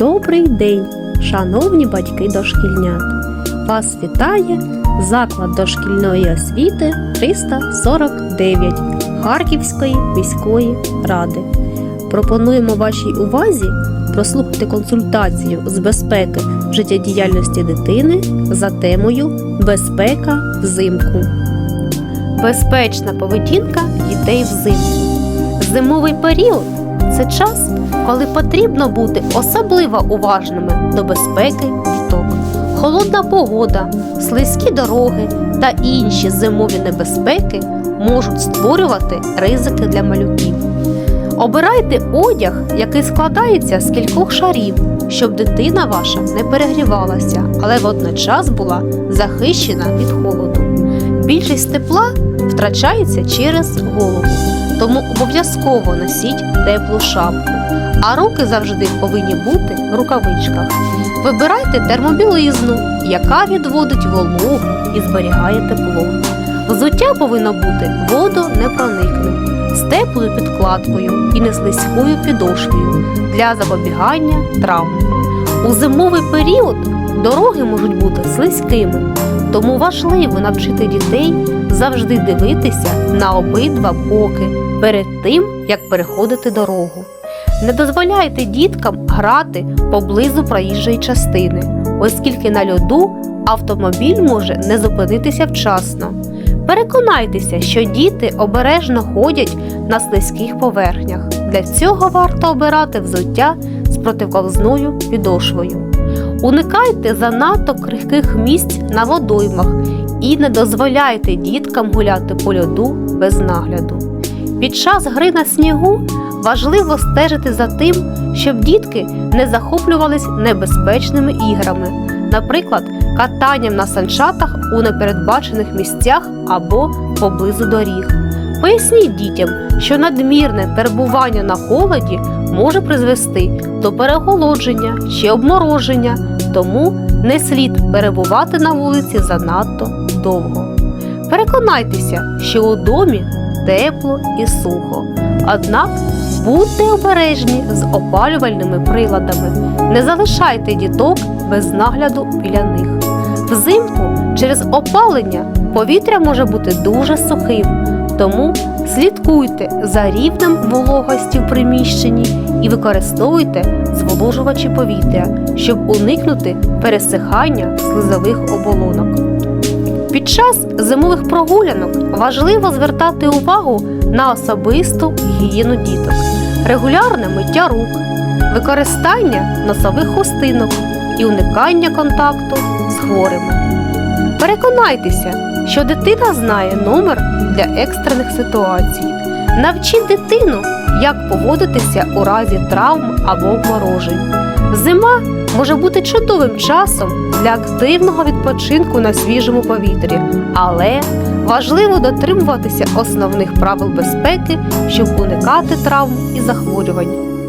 Добрий день, шановні батьки дошкільнят! Вас вітає заклад дошкільної освіти 349 Харківської міської ради. Пропонуємо вашій увазі прослухати консультацію з безпеки життєдіяльності дитини за темою Безпека взимку. Безпечна поведінка дітей взимку. Зимовий період це час, коли потрібно бути особливо уважними до безпеки діток. Холодна погода, слизькі дороги та інші зимові небезпеки можуть створювати ризики для малюків. Обирайте одяг, який складається з кількох шарів, щоб дитина ваша не перегрівалася, але водночас була захищена від холоду. Більшість тепла втрачається через голову, тому обов'язково носіть теплу шапку, а руки завжди повинні бути в рукавичках. Вибирайте термобілизну, яка відводить вологу і зберігає тепло. Взуття повинно бути водонепроникним, з теплою підкладкою і неслизькою підошвою для запобігання травм. У зимовий період дороги можуть бути слизькими, тому важливо навчити дітей завжди дивитися на обидва боки перед тим, як переходити дорогу. Не дозволяйте діткам грати поблизу проїжджої частини, оскільки на льоду автомобіль може не зупинитися вчасно. Переконайтеся, що діти обережно ходять на слизьких поверхнях. Для цього варто обирати взуття з протиковзною підошвою. Уникайте занадто крихких місць на водоймах і не дозволяйте діткам гуляти по льоду без нагляду. Під час гри на снігу важливо стежити за тим, щоб дітки не захоплювались небезпечними іграми, наприклад, катанням на санчатах у непередбачених місцях або поблизу доріг. Поясніть дітям, що надмірне перебування на холоді може призвести до переголодження чи обмороження, тому не слід перебувати на вулиці занадто довго. Переконайтеся, що у домі тепло і сухо. Однак будьте обережні з опалювальними приладами, не залишайте діток без нагляду біля них. Взимку через опалення повітря може бути дуже сухим, тому слідкуйте за рівнем вологості в приміщенні і використовуйте зволожувачі повітря, щоб уникнути пересихання слизових оболонок. Під час зимових прогулянок важливо звертати увагу на особисту гігієну діток, регулярне миття рук, використання носових хустинок і уникання контакту з хворими. Переконайтеся, що дитина знає номер для екстрених ситуацій. Навчіть дитину, як поводитися у разі травм або обморожень. Зима може бути чудовим часом для активного відпочинку на свіжому повітрі, але важливо дотримуватися основних правил безпеки, щоб уникати травм і захворювань.